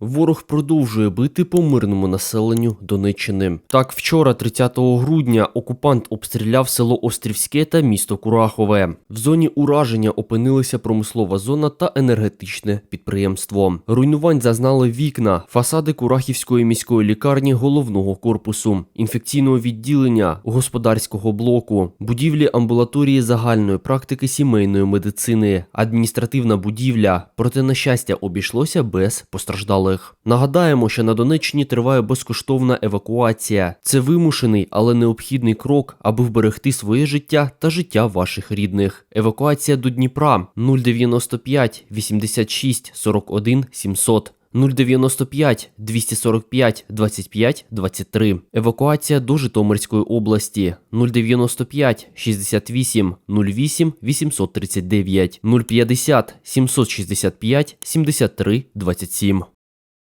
Ворог продовжує бити по мирному населенню Донеччини. Так, вчора, 30 грудня, окупант обстріляв село Острівське та місто Курахове. В зоні ураження опинилися промислова зона та енергетичне підприємство. Руйнувань зазнали вікна, фасади Курахівської міської лікарні головного корпусу, інфекційного відділення, господарського блоку, будівлі амбулаторії загальної практики сімейної медицини, адміністративна будівля. Проте, на щастя, обійшлося без постраждалих. Нагадаємо, що на Донеччині триває безкоштовна евакуація. Це вимушений, але необхідний крок, аби вберегти своє життя та життя ваших рідних. Евакуація до Дніпра 095 86 41 700. 095 245 25 23. Евакуація до Житомирської області 095 68 08 839 050 765 73 27.